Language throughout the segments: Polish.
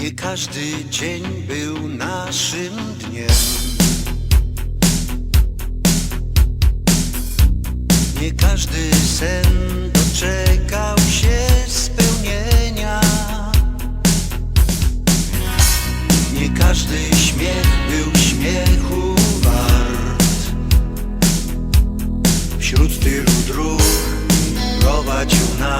Nie każdy dzień był naszym dniem. Nie każdy sen doczekał się spełnienia. Nie każdy śmiech był śmiechu wart. Wśród tylu dróg prowadził nas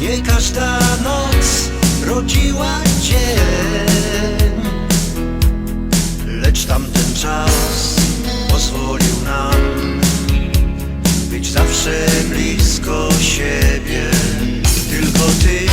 Nie każda noc rodziła dzień. Lecz tamten czas pozwolił nam Być zawsze blisko siebie. Tylko ty